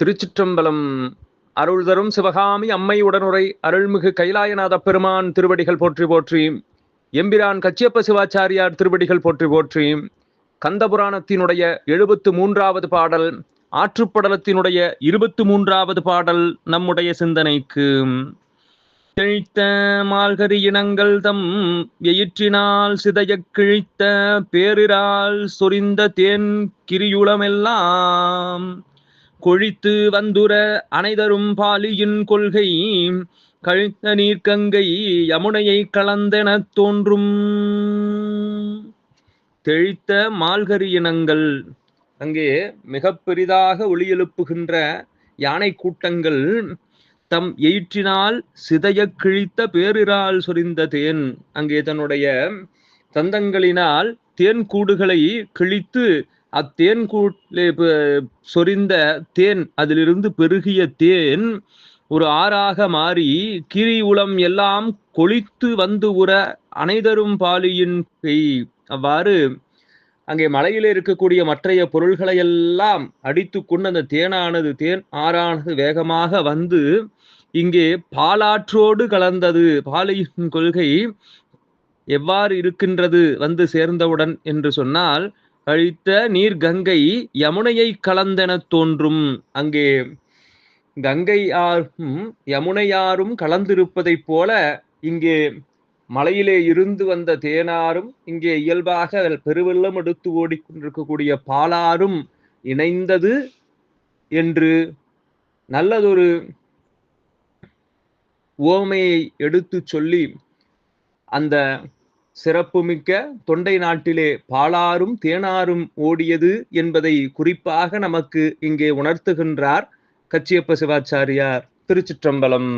திருச்சிற்றம்பலம். அருள் தரும் சிவகாமி அம்மை உடனுரை அருள்மிகு கைலாயநாத பெருமான் திருவடிகள் போற்றி போற்றி எம்பிரான் கச்சியப்ப சிவாச்சாரியார் திருவடிகள் போற்றி போற்றி கந்தபுராணத்தினுடைய எழுபத்து மூன்றாவது பாடல் ஆற்றுப்படலத்தினுடைய இருபத்து மூன்றாவது பாடல் நம்முடைய சிந்தனைக்கு. கிழித்த மால்கரி இனங்கள் தம் எயிற்றினால் சிதையக் கிழித்த பேரிரால் சொரிந்த தேன் கிரியுளமெல்லாம் கொழித்து வந்துர அனைதரும் பாலியின் கொள்கை கழித்த நீர்க்கங்கை யமுனையை கலந்தெனத் தோன்றும். தெழித்த மால்கரி இனங்கள் அங்கே மிக பெரிதாக ஒளி எழுப்புகின்ற யானை கூட்டங்கள் தம் எயிற்றினால் சிதைய கிழித்த பேரிரால் சொரிந்த தேன் அங்கே தன்னுடைய தந்தங்களினால் தேன் கூடுகளை கிழித்து அத்தேன் கூட்டிலே சொரிந்த தேன் அதிலிருந்து பெருகிய தேன் ஒரு ஆறாக மாறி கிரி உளம் எல்லாம் கொளித்து வந்து உற அனைதரும் பாலியின் பெய் அவ்வாறு அங்கே மலையில இருக்கக்கூடிய மற்றைய பொருள்களை எல்லாம் அடித்து கொண்டு அந்த தேனானது தேன் ஆறானது வேகமாக வந்து இங்கே பாலாற்றோடு கலந்தது. பாலியின் கொள்கை எவ்வாறு இருக்கின்றது? வந்து சேர்ந்தவுடன் என்று சொன்னால் அழித்த நீர் கங்கை யமுனையை கலந்தென தோன்றும். அங்கே கங்கை ஆறும் யமுனையாரும் கலந்திருப்பதைப் போல இங்கே மலையிலே இருந்து வந்த தேனாரும் இங்கே இயல்பாக பெருவெள்ளம் எடுத்து ஓடிக்கொண்டிருக்கக்கூடிய பாலாரும் இணைந்தது என்று நல்லதொரு ஓமையை எடுத்து சொல்லி அந்த சிறப்புமிக்க தொண்டை நாட்டிலே பாலாரும் தேனாரும் ஓடியது என்பதை குறிப்பாக நமக்கு இங்கே உணர்த்துகின்றார் கச்சியப்ப சிவாச்சாரியார் திருச்சிற்றம்பலம்.